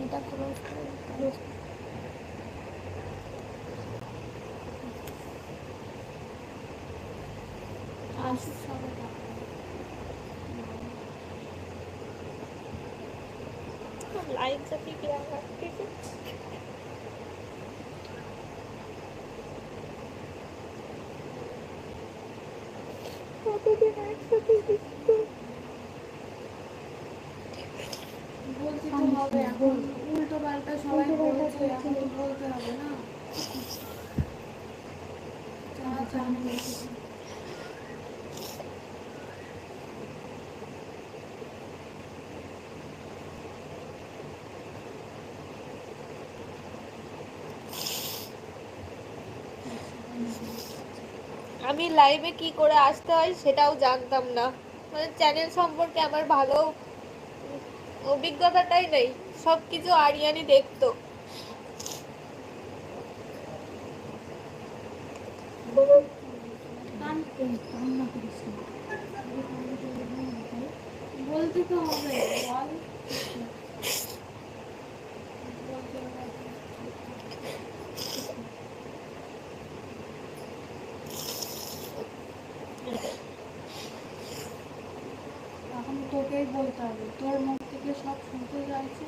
এটা ক্লোজ করে। ক্লোজ আসুক সবাই। লাইক যদি দেওয়া রাখতে কতদিন একসাথে দেখতে হবে এখন। উল্টো পাল্টা সবাই বলছে এখন তো বলতে হবে না। আমি লাইভে কি করে আসতে হয় সেটাও জানতাম না। মানে চ্যানেল সম্পর্কে আমার ভালো অভিজ্ঞতাটাই নেই। সব কিছু আরিয়ানি দেখতো। বলতে তো হবে বল বলতে হবে। এখন তোকেই বলতে হবে তোর মুখ থেকে সব শুনতে চাইছে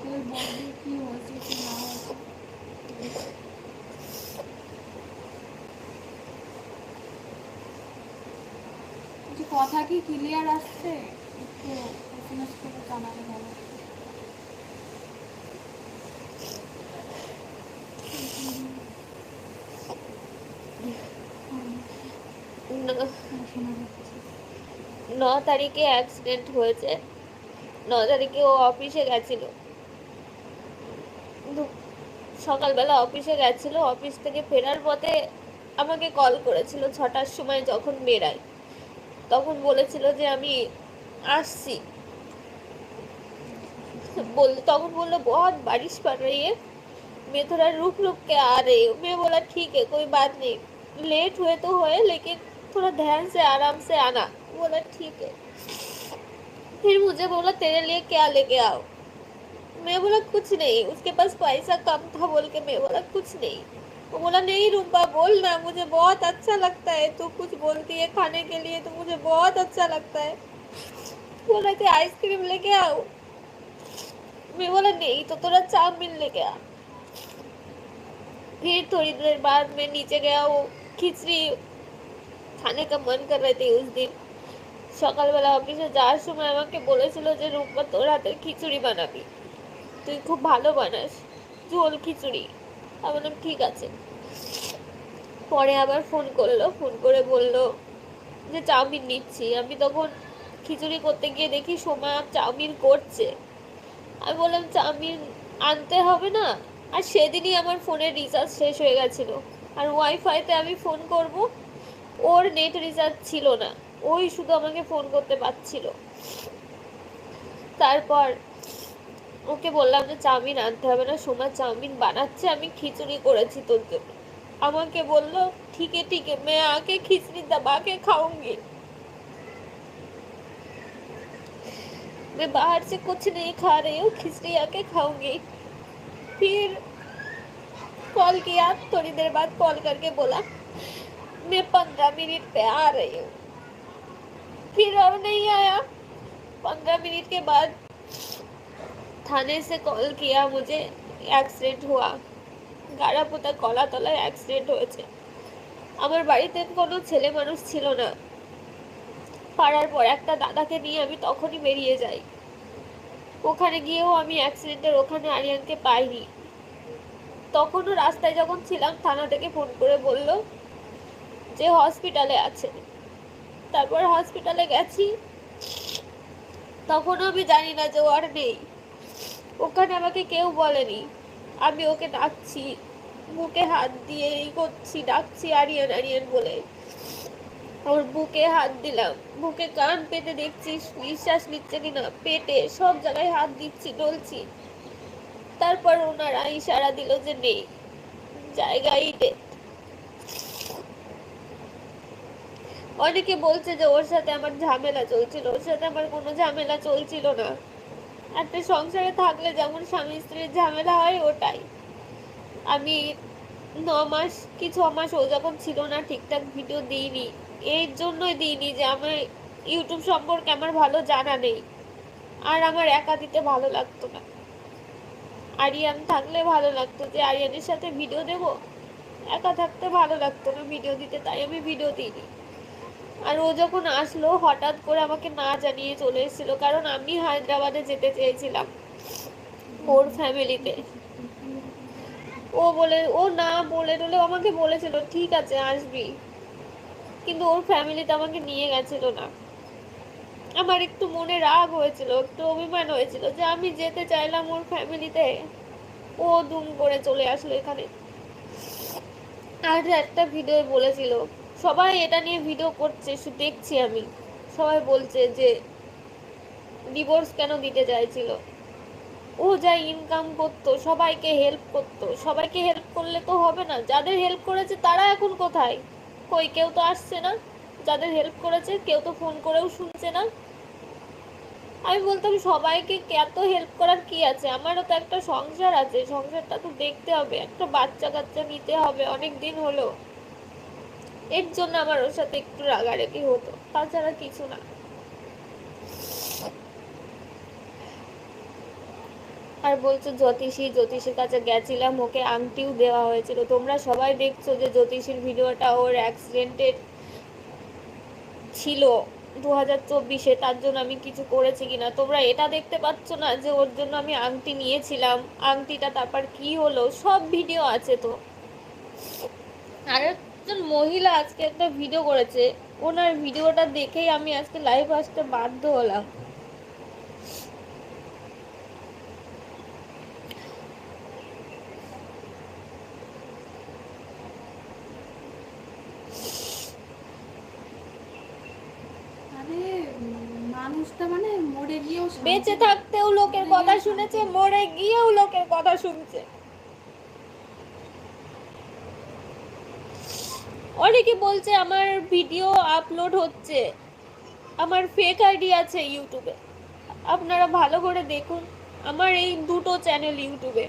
তুই বলবি কি হয়েছে কি না হয়েছে কিছু কথা কি ক্লিয়ার আসছে? ন- তারিখে অ্যাক্সিডেন্ট হয়েছে। ন তারিখে ও অফিসে গেছিল। সকালবেলা অফিসে গেছিল। অফিস থেকে ফেরার পথে আমাকে কল করেছিল ছটার সময় যখন বেরাই তখন বলেছিল যে আমি আসছি। बोलो बहुत बारिश पड़ रही है मैं थोड़ा रुक रुक के आ रही हूँ मैं बोला ठीक है कोई बात नहीं लेट हुए तो हुए लेकिन थोड़ा ध्यान से आराम से आना बोला ठीक है फिर मुझे बोला तेरे लिए क्या लेके आओ मैं बोला कुछ नहीं उसके पास पैसा कम था बोल के मैं बोला कुछ नहीं वो बोला नहीं रूपा बोल ना मुझे बहुत अच्छा लगता है तू कुछ बोलती है खाने के लिए तो मुझे बहुत अच्छा लगता है बोला कि आइसक्रीम लेके आओ मैं बोला नहीं तो थोड़ा चाउमीन लेके आ फिर थोड़ी देर बाद मैं नीचे गया वो खिचड़ी खाने का मन कर रहे थे उस दिन সকালবেলা অফিসে যাওয়ার সময় আমাকে বলেছিল যে রূপা তোর হাতের খিচুড়ি বানাবি তুই খুব ভালো বানাস ঝোল খিচুড়ি আমি বললাম ঠিক আছে। পরে আবার ফোন করল ফোন করে বলল যে চাউমিন নিচ্ছি। আমি তখন খিচুড়ি করতে গিয়ে দেখি সোমা চাউমিন করছে। আমি বললাম, চাউমিন আনতে হবে না? আর সেদিনই আমার ফোনের রিচার্জ শেষ হয়ে গেছিল। আর ওয়াইফাইতে আমি ফোন করব, ওর নেট রিচার্জ ছিল না। ওই শুধু আমাকে ফোন করতে পারছিল। তারপর ওকে বললাম যে চাউমিন আনতে হবে না সোমা চাউমিন বানাচ্ছে আমি খিচুড়ি করেছি তোর জন্য আমাকে বললো ঠিক है ठीक है मैं आके खिचड़ी दबा के खाऊंगी मैं बाहर से कुछ नहीं खा रही हूँ खिचड़ी आके खाऊंगी फिर कॉल किया थोड़ी देर बाद कॉल करके बोला मैं पंद्रह मिनट पे आ रही हूँ फिर अब नहीं आया पंद्रह मिनट के बाद थाने से कॉल किया मुझे एक्सीडेंट हुआ গাড়াপোতা কলা তলায় অ্যাক্সিডেন্ট হয়েছে আমার বাড়িতে কোনো ছেলে মানুষ ছিল না পাড়ার পর একটা দাদাকে নিয়ে আমি তখনই বেরিয়ে যাই ওখানে গিয়েও আমি অ্যাক্সিডেন্টের ওখানে আরিয়ানকে পাইনি তখনও রাস্তায় যখন ছিলাম থানা থেকে ফোন করে বলল যে হসপিটালে আছে তারপর হসপিটালে গেছি তখনও আমি জানি না যে ও আর নেই ওখানে আমাকে কেউ বলেনি। আমি ওকে ডাকছি, বুকে হাত দিয়ে এই করছি, ডাকছি আরিয়ান আরিয়ান বলে। ওর বুকে হাত দিলাম, বুকে কান পেতে দেখছি, নিঃশ্বাস নিচ্ছে কিনা, পেটে সব জায়গায় হাত দিচ্ছি, ডলছি। তারপর ওনারা ইশারা দিল যে নেই জায়গায় অনেকে বলছে যে, ওর সাথে আমার ঝামেলা চলছিল। ওর সাথে আমার কোনো ঝামেলা চলছিল না। একটা সংসারে থাকলে যেমন স্বামী স্ত্রীর ঝামেলা হয়, ওটাই। আমি ন মাস কি ছ মাস ও যখন ছিল না, ঠিকঠাক ভিডিও দিইনি। এর জন্যই দিইনি যে আমার ইউটিউব সম্পর্কে আমার ভালো জানা নেই। আর আমার একা দিতে ভালো লাগতো না। আরিয়ান থাকলে ভালো লাগতো যে আরিয়ানের সাথে ভিডিও দেব। একা থাকতে ভালো লাগতো না ভিডিও দিতে, তাই আমি ভিডিও দিইনি। আর ও যখন আসলো, হঠাৎ করে আমাকে না জানিয়ে চলে এসেছিল, কারণ আমি হায়দ্রাবাদে যেতে চেয়েছিলাম ওর ফ্যামিলিতে। ও বলে, ও না বলে টলে আমাকে বলেছিল, ঠিক আছে, আসবি। কিন্তু ওর ফ্যামিলিতে আমাকে নিয়ে গেছিল না। আমার একটু মনে রাগ হয়েছিল, একটু অভিমান হয়েছিল যে আমি যেতে চাইলাম ওর ফ্যামিলিতে। ও দুম করে চলে আসলো এখানে। আর একটা ভিডিও বলেছিল সবাই এটা নিয়ে ভিডিও করছে শুধু দেখছি আমি। সবাই বলছে যে ডিভোর্স কেন দিতে চাইছিল? ও যা ইনকাম করতো, সবাইকে হেল্প করতো। সবাইকে হেল্প করলে তো হবে না। যাদের হেল্প করেছে তারা এখন কোথায়? কই, কেউ তো আসছে না। যাদের হেল্প করেছে, কেউ তো ফোন করেও শুনছে না। আমি বলতাম, সবাইকে এত হেল্প করার কি আছে? আমারও তো একটা সংসার আছে। সংসারটা তো দেখতে হবে। একটা বাচ্চা কাচ্চা নিতে হবে। অনেক দিন হলো। এর জন্য আমার ওর সাথে একটু রাগারাগি হতো, তাছাড়া কিছু না। আর বলছো, জ্যোতিষী, জ্যোতিষীর কাছে গেছিলাম, ওকে আংটিও দেওয়া হয়েছিল। তোমরা সবাই দেখছ যে জ্যোতিষীর ভিডিওটা ওর অ্যাক্সিডেন্টের ছিল দু হাজার চব্বিশে, তার জন্য আমি কিছু করেছি কিনা। তোমরা এটা দেখতে পাচ্ছ না যে ওর জন্য আমি আংটি নিয়েছিলাম। আংটিটা তারপর কি হলো? সব ভিডিও আছে তো। আর একজন মহিলা আজকে একটা ভিডিও করেছে। ওনার ভিডিওটা দেখেই আমি আজকে লাইভ আসতে বাধ্য হলাম। আরে মানুষটা মানে মরে গিয়েও বেঁচে থাকতেও লোকের কথা শুনেছে মরে গিয়েও লোকের কথা শুনছে। অনেকে বলছে আমার ভিডিও আপলোড হচ্ছে। আমার ফেক আইডি আছে ইউটিউবে আপনারা ভালো করে দেখুন আমার এই দুটো চ্যানেল ইউটিউবে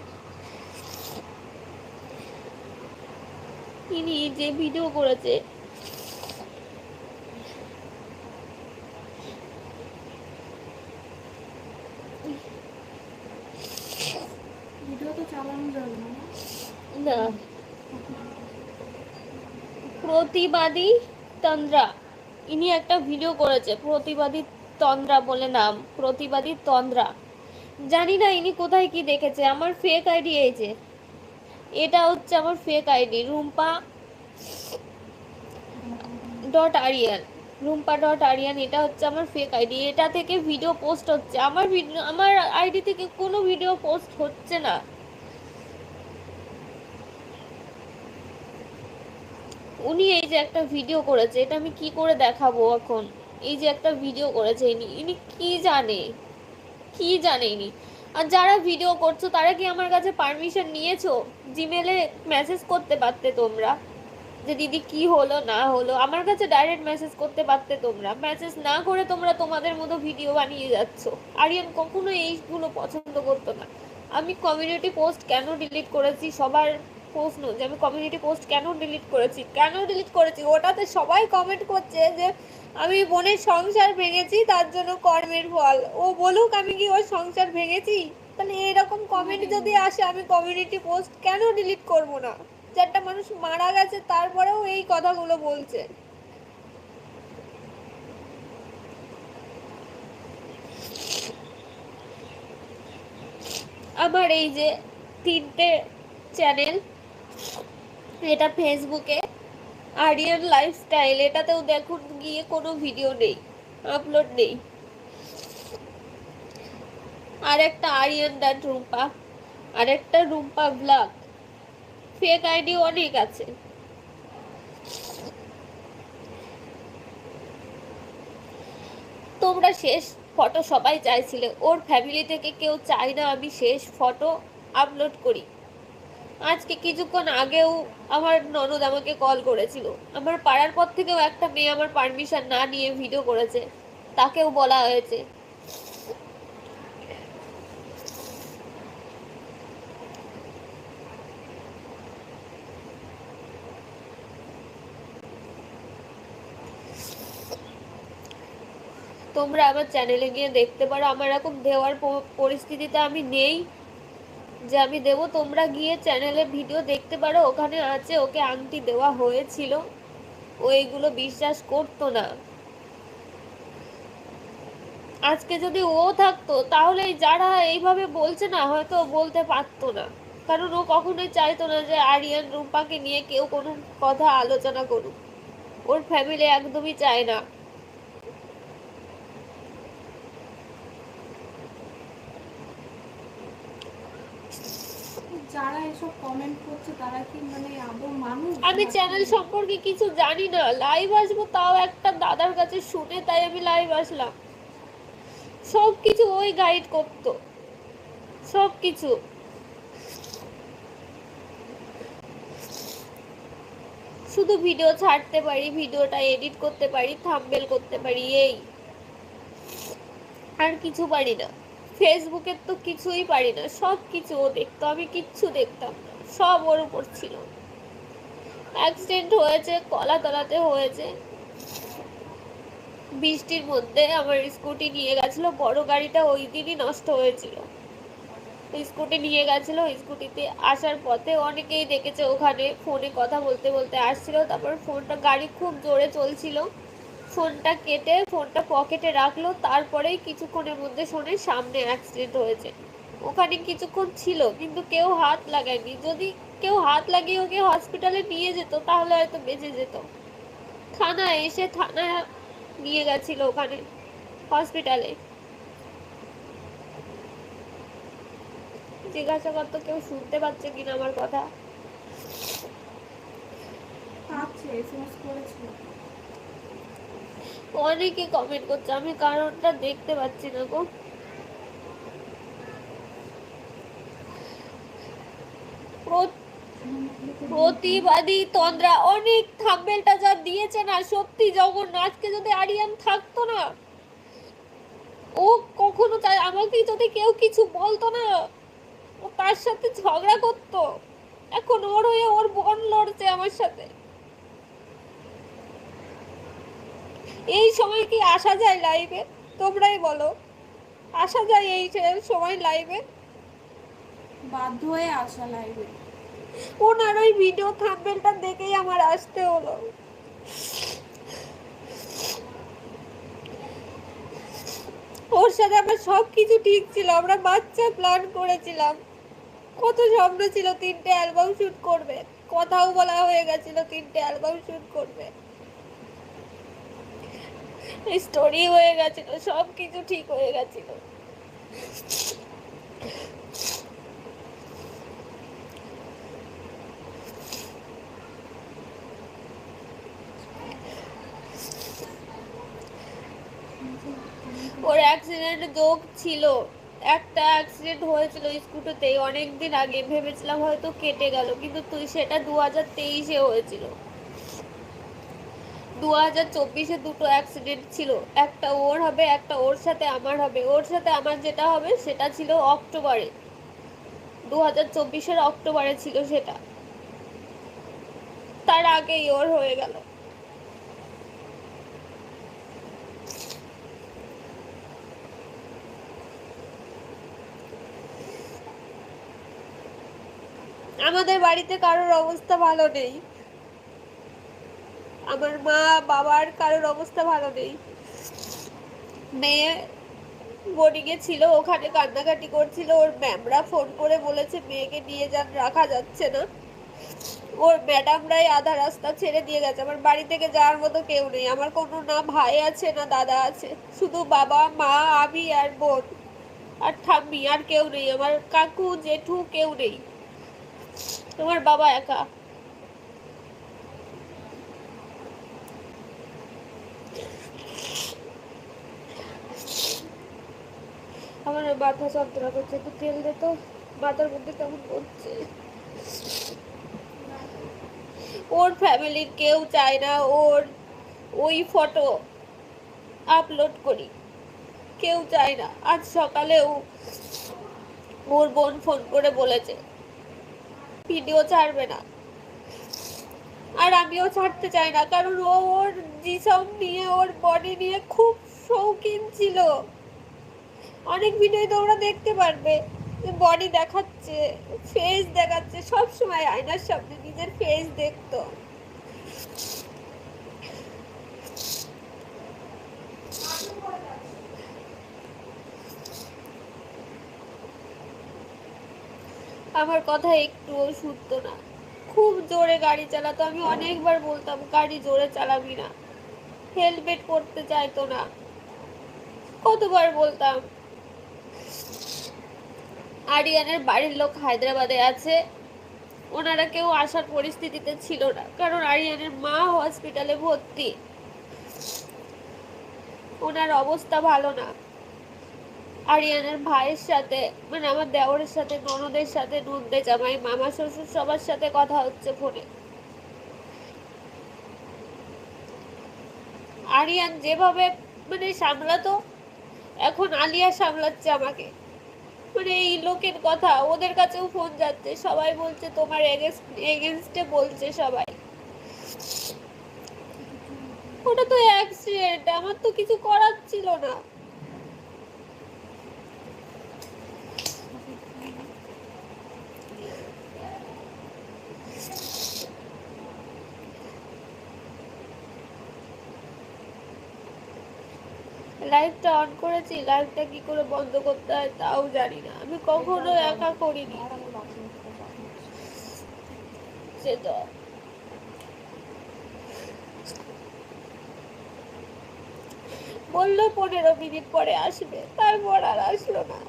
ইনি যে ভিডিও করেছে ভিডিও তো চালানো যাবে না না? না প্রতিবাদী তন্দ্রা। ইনি একটা ভিডিও করেছে, প্রতিবাদী তন্দ্রা বলে নাম, প্রতিবাদী তন্দ্রা। জানি না ইনি কোথায় কি দেখেছে, আমার ফেক আইডি এই যে। এটা হচ্ছে আমার fake ID Rumpa dot Ariyan Rumpa dot Ariyan এটা হচ্ছে আমার ফেক আইডি এটা থেকে ভিডিও পোস্ট হচ্ছে। আমার ভিডিও আমার আইডি থেকে কোনো ভিডিও পোস্ট হচ্ছে না। উনি এই যে একটা ভিডিও করেছে, এটা আমি কি করে দেখাবো এখন? এই যে একটা ভিডিও করেছে ইনি ইনি কি জানে? কি জানে ইনি? আর যারা ভিডিও করছ, তারা কি আমার কাছে পারমিশন নিয়েছো? জিমেলে মেসেজ করতে পারতে তোমরা? যে দিদি কি হলো, না হলো? আমার কাছে ডাইরেক্ট মেসেজ করতে পারতে তোমরা? মেসেজ না করে তোমরা তোমাদের মতো ভিডিও বানিয়ে যাচ্ছ। আরিয়ান, কখনো এইগুলো পছন্দ করতো না। আমি কমিউনিটি পোস্ট কেন ডিলিট করেছি? সবার প্রশ্ন যে আমি কমিউনিটি পোস্ট কেন ডিলিট করেছি কেন ডিলিট করেছি ওটাতে সবাই কমেন্ট করছে যে আমি বোনের সংসার ভেঙেছি তার জন্য কর্মের ফল। ও বলুক আমি কি ওর সংসার ভেঙেছি? তাহলে এরকম কমেন্ট যদি আসে আমি কমিউনিটি পোস্ট কেন ডিলিট করব না? একটা মানুষ মারা গেছে তারপরেও এই কথাগুলো বলছে। আমার এই যে তিনটে চ্যানেল এটা ফেসবুকে। আরিয়ান লাইফস্টাইল এটাতেও দেখুন গিয়ে কোনো ভিডিও নেই আপলোড নেই। আর একটা আরিয়ান ডাট রুম্পা আর একটা রুম্পা ব্লগ ফেক আইডি অনেক আছে। তোমরা শেষ ফটো সবাই চাইছিলে, ওর ফ্যামিলি থেকে কেউ চায় না আমি শেষ ফটো আপলোড করি। আজকে কিছুক্ষণ আগেও আমার ননদ আমাকে কল করেছিল। আমার পাড়ার পর থেকেও একটা মেয়ে আমার পারমিশন না নিয়ে ভিডিও করেছে। তাকেও বলা হয়েছে। তোমরা আমার চ্যানেলে গিয়ে দেখতে পারো। আমার এরকম দেওয়ার পরিস্থিতিতে আমি নেই। যে আমি দেব, তোমরা গিয়ে চ্যানেলে ভিডিও দেখতে পারো, ওখানে আছে, ওকে আংটি দেওয়া হয়েছিল। ও এগুলো বিশ্বাস করতো না। আজকে যদি ও থাকতো, তাহলে যারা এইভাবে বলছে না, হয়তো বলতে পারতো না। কারণ ও কখনোই চাইতো না যে আরিয়ান, রুম্পাকে নিয়ে কেউ কোনো কথা আলোচনা করুক। ওর ফ্যামিলি একদমই চায় না। যারা এসব কমেন্ট করছে তারা কি মানে আদৌ মানুষ? আমি চ্যানেল সম্পর্কে কিছু জানি না। লাইভ আসব তাও একটা দাদার কাছে শুনে তাই আমি লাইভ আসলাম। সব কিছু ওই গাইড করতো। সব কিছু শুধু ভিডিও ছাড়তে পারি ভিডিওটা এডিট করতে পারি থাম্বেল করতে পারি এই। আর কিছু পারি না। ফেসবুকের তো কিছুই পারি না সব কিছু ও দেখতো, আমি কিচ্ছু দেখতাম সব ওর উপর ছিল। অ্যাক্সিডেন্ট হয়েছে, কলাতলাতে হয়েছে। বৃষ্টির মধ্যে আমার স্কুটি নিয়ে গেছিল, বড় গাড়িটা ওই দিনই নষ্ট হয়েছিল। স্কুটি নিয়ে গেছিল, স্কুটিতে আসার পথে অনেকেই দেখেছে ওখানে, ফোনে কথা বলতে বলতে আসছিল, তারপর ফোনটা গাড়ি খুব জোরে চলছিল। ফোনটা কেটে, ফোনটা পকেটে রাখল, তারপরেই কিছুক্ষণের মধ্যে শোনে সামনে অ্যাক্সিডেন্ট হয়েছে। ওখানে কিছুক্ষণ ছিল, কিন্তু কেউ হাত লাগায়নি। যদি কেউ হাত লাগিয়ে ওকে হসপিটালে নিয়ে যেত, তাহলে হয়তো বেঁচে যেত। থানায় এসে থানায় নিয়ে গেছিল ওখানে হসপিটালে জিজ্ঞাসা করতো কেউ শুনতে পাচ্ছে কিনা আমার কথা। পাচ্ছে এসএমএস করেছিল। অনেকে কমেন্ট করছে, আমি কারণটা দেখতে পাচ্ছি না গো। প্রতিবাদী তন্দ্রা, অনেক থাম্বেলটা যা দিয়েছে না সত্যি জগন্নাথকে যদি আরিয়ান থাকতো না, ও কখনো চাই আমাকে যদি কেউ কিছু বলতো না, ও তার সাথে ঝগড়া করতো, এখন ওর হয়ে ওর বোন লড়ছে আমার সাথে। এই সময় কি আসা যায় লাইভে তোমরাই বলো। আসা যায় এই সময় লাইভে বাধ্য হয়ে আসা লাইভে ওনার ওই ভিডিও থাম্বেলটা দেখেই আমার আসতে হলো। ওর সাথে আমার সব কিছু ঠিক ছিল আমরা বাচ্চা প্ল্যান করেছিলাম। কত স্বপ্ন ছিল তিনটে অ্যালবাম শুট করবে। কথাও বলা হয়ে গেছিল তিনটে অ্যালবাম শ্যুট করবে। স্টোরি হয়ে গেছিল সব কিছু ঠিক হয়ে গেছিল। ওর অ্যাক্সিডেন্ট যোগ ছিল। একটা অ্যাক্সিডেন্ট হয়েছিল স্কুটিতেই অনেক দিন আগে ভেবেছিলাম হয়তো কেটে গেল, কিন্তু তুই সেটা দু হাজার তেইশে হয়েছিল। দু হাজার চব্বিশে দুটো অ্যাক্সিডেন্ট ছিল। একটা ওর হবে, একটা ওর সাথে আমার হবে। ওর সাথে আমার যেটা হবে সেটা ছিল অক্টোবরে। দু হাজার চব্বিশের অক্টোবরে ছিল সেটা। তার আগেই ওর হয়ে গেল। আমাদের বাড়িতে কারোর অবস্থা ভালো নেই। আমার মা, বাবার কারোর অবস্থা ভালো নেই। মেয়ে বোর্ডিংয়ে ছিল, ওখানে কান্নাকাটি করছিল, ওর ম্যামরা ফোন করে বলেছে, মেয়েকে নিয়ে যান, রাখা যাচ্ছে না। ওর ম্যাডামরাই আধা রাস্তা ছেড়ে দিয়ে গেছে। আমার বাড়ি থেকে যাওয়ার মতো কেউ নেই। আমার কোনো না ভাই আছে, না দাদা আছে। শুধু বাবা, মা, আমি আর বোন, আর ঠাম্মি, আর কেউ নেই। আমার কাকু, জেঠু কেউ নেই। তোমার বাবা একা। আমার মাথা যন্ত্রণা করছে, একটু তেল দে তো। মাথার মধ্যে কেমন করছে? ওর ফ্যামিলির কেউ চায় না, ওর ওই ফটো আপলোড করি। কেউ চায় না। আজ সকালেও ওর বোন ফোন করে বলেছে ভিডিও ছাড়বে না। আর আমিও ছাড়তে চাই না, কারণ ও ওর, জিসম নিয়ে, ওর বডি নিয়ে খুব শৌখিন ছিল। অনেক ভিডিও তোমরা দেখতে পারবে বডি দেখাচ্ছে ফেস দেখাচ্ছে, সব সময় আয়নার সামনে নিজের ফেস দেখতো। আমার কথা একটুও শুনতো না। খুব জোরে গাড়ি চালাতো, আমি অনেকবার বলতাম, গাড়ি জোরে চালাবি না হেলমেট পরতে চাইতো না। কতবার বলতাম আরিয়ানের বাড়ির লোক হায়দ্রাবাদে আছে। ওনারা কেউ আসার পরিস্থিতিতে ছিল না, কারণ আরিয়ানের মা হসপিটালে ভর্তি। ওনার অবস্থা ভালো না। আরিয়ানের ভাইয়ের সাথে মানে আমার দেওরের সাথে, ননদের সাথে, নন্দে জামাই, মামা শ্বশুর সবার সাথে কথা হচ্ছে ফোনে। আরিয়ান যেভাবে মানে সামলাতো, এখন আলিয়া সামলাচ্ছে আমাকে। মানে এই লোকের কথা, ওদের কাছেও ফোন যাচ্ছে, সবাই বলছে তোমার এগেনস্টে বলছে সবাই। ওটা তো অ্যাক্সিডেন্ট আমার তো কিছু করার ছিল না। লাইভটা অন করেছি লাইভটা কি করে বন্ধ করতে হয় তাও জানি না। আমি কখনো একা করিনি। সে তো। বলল পনেরো মিনিট পরে আসবে, তারপর আর আসলো না।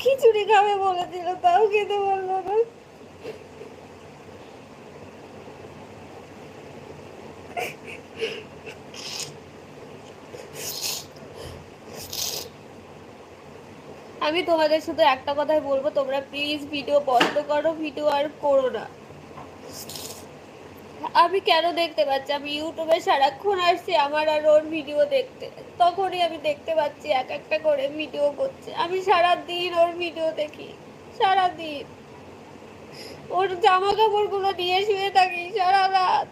খিচুড়ি খাবে বলেছিল তাও খেতে বলল না। আমি তোমাদের শুধু একটা কথাই বলব, তোমরা প্লিজ ভিডিও বন্ধ করো ভিডিও আর করো না। আমি কেন দেখতে পাচ্ছি? আমি ইউটিউবে সারাক্ষণ আসছি, আমার আর ওর ভিডিও দেখতে। তখনই আমি দেখতে পাচ্ছি এক একটা করে ভিডিও করছে। আমি সারা দিন ওর ভিডিও দেখি সারা দিন ওর জামা কাপড়গুলো নিয়ে শুয়ে থাকি সারা রাত।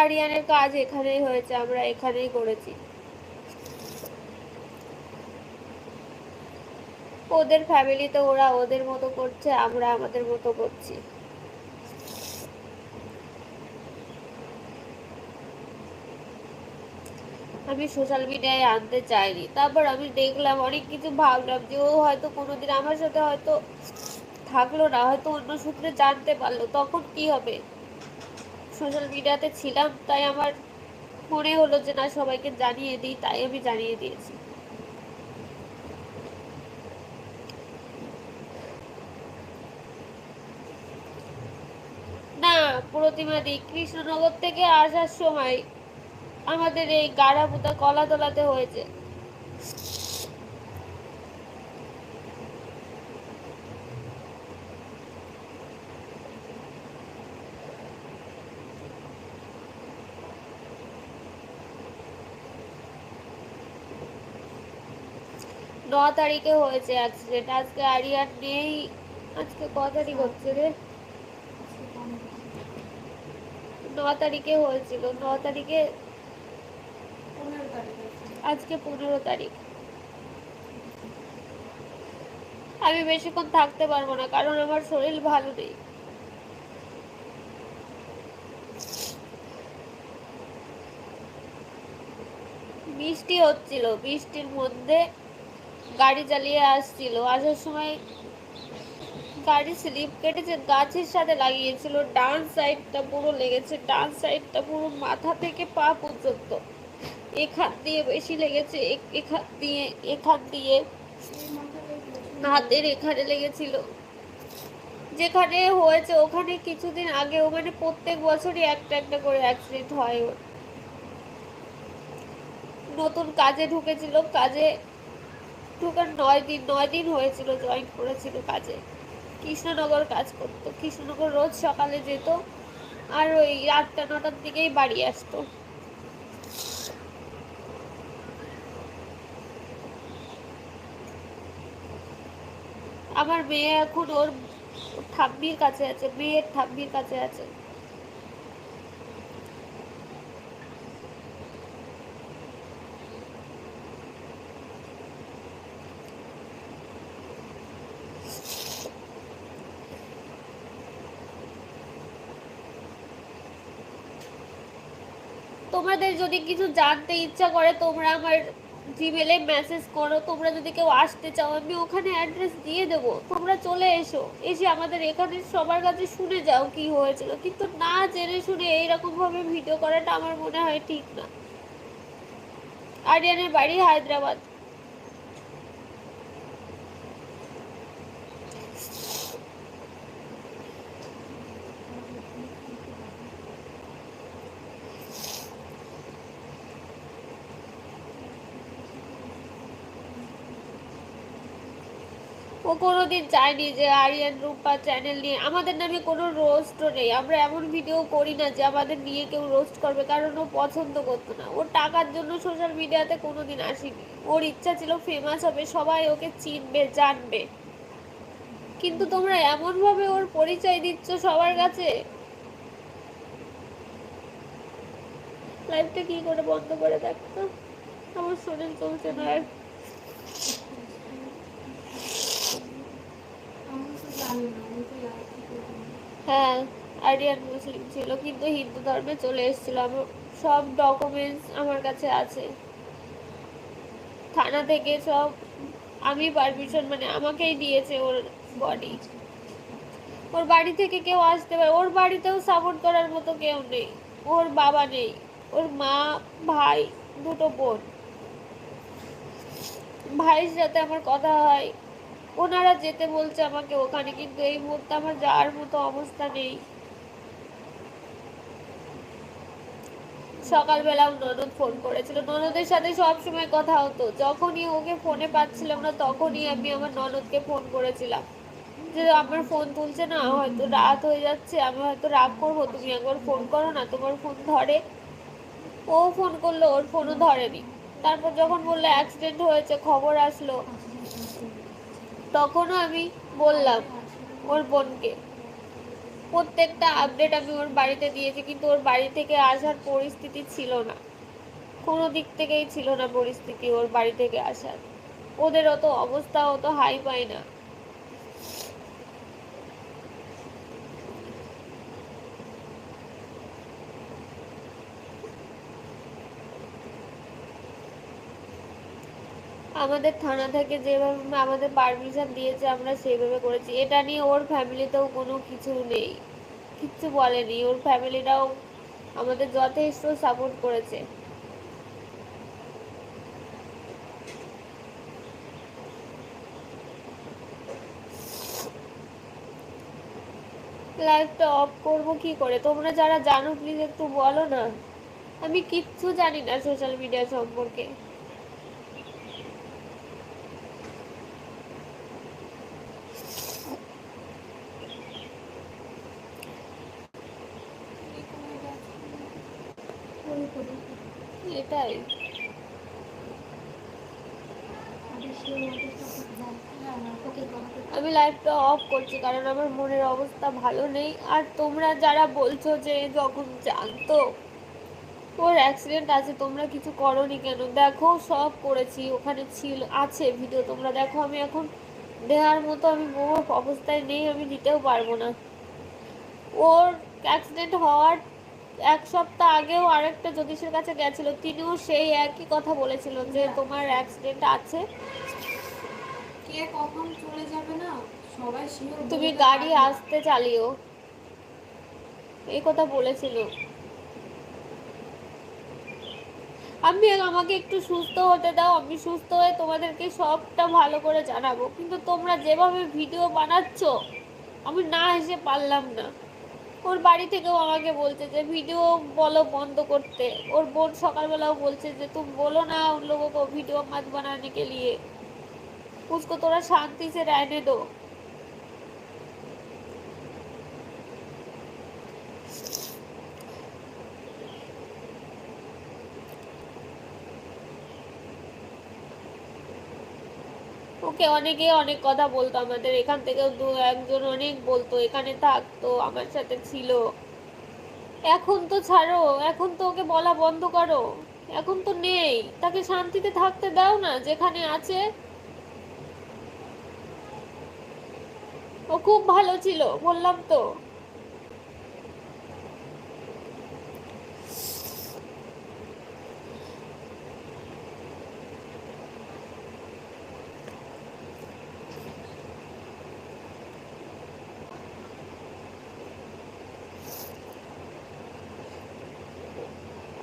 আরিয়ানের কাজ এখানেই হয়েছে, আমরা এখানেই করেছি। ওদের ফ্যামিলি ফ্যামিলিতে ওরা ওদের মতো করছে, আমরা আমাদের মতো করছি। আমি সোশ্যাল মিডিয়ায় আনতে চাইনি। তারপর আমি দেখলাম, অনেক কিছু ভাবলাম যে ও হয়তো কোনোদিন আমার সাথে হয়তো থাকল না, হয়তো অন্য সূত্রে জানতে পারল। তখন কি হবে? সোশ্যাল মিডিয়াতে ছিলাম, তাই আমার মনে হলো যে না, সবাইকে জানিয়ে দিই, তাই আমি জানিয়ে দিয়েছি। না, প্রতিমা কৃষ্ণনগর থেকে আসার সময় আমাদের এই গাড়াপুতা কলাতলাতে হয়েছে। ন তারিখে হয়েছে অ্যাক্সিডেন্ট আজকে আরিয়ার নেই। আজকে ক তারিখ হচ্ছে রে? ন তারিখে হয়েছিল। ন তারিখে আজকে পনেরো তারিখ। আমি বেশিক্ষণ থাকতে পারব না, কারণ আমার শরীর ভালো নেই। বৃষ্টি হচ্ছিল, বৃষ্টির মধ্যে গাড়ি চালিয়ে আসছিল। আসার সময় গাড়ি স্লিপ কেটেছে, গাছের সাথে লাগিয়েছিল। ডান সাইডটা পুরো লেগেছে, ডান সাইডটা পুরো মাথা থেকে পা পর্যন্ত। এখান দিয়ে বেশি লেগেছে এ- এখান দিয়ে এখান দিয়ে হাতের এখানে লেগেছিল। যেখানে হয়েছে ওখানে কিছুদিন আগে ওখানে প্রত্যেক বছরই একটা একটা করে অ্যাক্সিডেন্ট হয় ওর। নতুন কাজে ঢুকেছিল, কাজে ঢুকার নয় দিন নয় দিন হয়েছিল জয়েন করেছিল কাজে। কৃষ্ণনগর কাজ করতো। কৃষ্ণনগর রোজ সকালে যেত আর ওই আটটা, নটার দিকেই বাড়ি আসতো। আমার মেয়ে এখন ওর ঠাম্মির কাছে আছে, মেয়ের ঠাম্মির কাছে আছে। তোমাদের যদি কিছু জানতে ইচ্ছা করে, তোমরা আমার জিমেলে মেসেজ করো, তোমরা যদি কেউ আসতে চাও, আমি ওখানে অ্যাড্রেস দিয়ে দেব। তোমরা চলে এসো। এসে আমাদের এখানে সবার কাছে শুনে যাও কি হয়েছিল। কিন্তু না জেনে শুনে এইরকমভাবে ভিডিও করাটা আমার মনে হয় ঠিক না। আরিয়ানের বাড়ি হায়দ্রাবাদ। ও কোনোদিন চায়নি যে আরিয়ান, রূপা চ্যানেল নিয়ে। আমাদের নামে কোনো রোস্টও নেই। আমরা এমন ভিডিও করি না যে আমাদের নিয়ে কেউ রোস্ট করবে, কারণ ও পছন্দ করতো না। ওর টাকার জন্য সোশ্যাল মিডিয়াতে কোনো দিন আসেনি। ওর ইচ্ছা ছিল ফেমাস হবে, সবাই ওকে চিনবে, জানবে। কিন্তু তোমরা এমনভাবে ওর পরিচয় দিচ্ছ সবার কাছে? লাইভটা কি করে বন্ধ করে দেখতো? আমার শরীর চলছে না আর আমি তো জানি না আমি তো লাইভ থেকে জানি। হ্যাঁ আরিয়ান মুসলিম ছিল, কিন্তু হিন্দু ধর্মে চলে এসেছিল। আমার সব ডকুমেন্টস আমার কাছে আছে। থানা থেকে সব আমি পারমিশন মানে আমাকেই দিয়েছে ওর বডি ওর বাড়ি থেকে কেউ আসতে পারে, ওর বাড়িতেও সাপোর্ট করার মতো কেউ নেই। ওর বাবা নেই, ওর মা, ভাই, দুটো বোন। ভাইয়ের সাথে আমার কথা হয়। ওনারা যেতে বলছে আমাকে ওখানে, কিন্তু এই মুহূর্তে আমার যাওয়ার মতো অবস্থা নেই। সকালবেলাও ননদ ফোন করেছিল। ননদের সাথে সব সময় কথা হতো। যখনই ওকে ফোনে পাচ্ছিলাম না, তখনই আমি আমার ননদকে ফোন করেছিলাম। যে আমার ফোন তুলছে না, হয়তো রাত হয়ে যাচ্ছে, আমি হয়তো রাগ করব, তুমি একবার ফোন করো না, তোমার ফোন ধরে। ও ফোন করল, ওর ফোনও ধরেনি। তারপর যখন বলল অ্যাক্সিডেন্ট হয়েছে, খবর আসলো। তখনও আমি বললাম ওর বোনকে। প্রত্যেকটা আপডেট আমি ওর বাড়িতে দিয়েছি, কিন্তু ওর বাড়ি থেকে আসার পরিস্থিতি ছিল না। কোনো দিক থেকেই ছিল না পরিস্থিতি ওর বাড়ি থেকে আসার। ওদের অত অবস্থা অত হাই পায় না। আমাদের থানা থেকে যেভাবে আমাদের পারমিশন দিয়েছে, আমরা সেইভাবে করেছি। এটা নিয়ে ওর ফ্যামিলিতেও কোনো কিছু নেই। কিচ্ছু বলেনি। ওর ফ্যামিলিটাও আমাদের যথেষ্ট সাপোর্ট করেছে। লাইভটা অফ করব কি করে? তোমরা যারা জানো প্লিজ একটু বলো না। আমি কিচ্ছু জানি না সোশ্যাল মিডিয়া সম্পর্কে ওই করে। এটাই আগে সে ওদের সাথে যায়। না, না, ওকে কমাতে আমি লাইভটা অফ করছি কারণ আমার মনের অবস্থা ভালো নেই। আর তোমরা যারা বলছো যে যখন জানতো ওর অ্যাক্সিডেন্ট আছে তোমরা কিছু করনি কেন? দেখো সব করেছি ওখানে ছিল আছে ভিডিও তোমরা দেখো আমি এখন দেওয়ার মতো আমি বহু অবস্থায় নেই আমি দিতেও পারব না। ওর অ্যাক্সিডেন্ট হওয়ার এক সপ্তাহ আগেও আরেকটা জ্যোতিষের কাছে গেছিল তিনিও সেই একই কথা বলেছিল যে তোমার অ্যাক্সিডেন্ট আছে কে কখন চলে যাবে না? তুমি গাড়ি আসতে চালিও এই কথা বলেছিল আমি আমাকে একটু সুস্থ হতে দাও আমি সুস্থ হয়ে তোমাদেরকে সবটা ভালো করে জানাবো কিন্তু তোমরা যেভাবে ভিডিও বানাচ্ছ আমি না এসে পারলাম না ওর বাড়ি থেকেও আমাকে বলছে যে ভিডিও বলো বন্ধ করতে ওর বোন সকালবেলাও বলছে যে তুমি বলো না উন লোগों को वीडियो मत बनाने के लिए उसको थोड़ा शांति से रहने दो ওকে অনেকে অনেক কথা বলতো, আমাদের এখান থেকেও দু একজন অনেক বলতো, এখানে থাকতো আমার সাথে ছিল। এখন তো ছাড়ো, এখন তো ওকে বলা বন্ধ করো, এখন তো নেই, তাকে শান্তিতে থাকতে দাও না, যেখানে আছে। ও খুব ভালো ছিল, বললাম তো।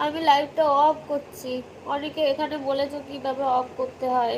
আমি লাইভটা অফ করছি। অনেকে এখানে বলেছ কীভাবে অফ করতে হয়।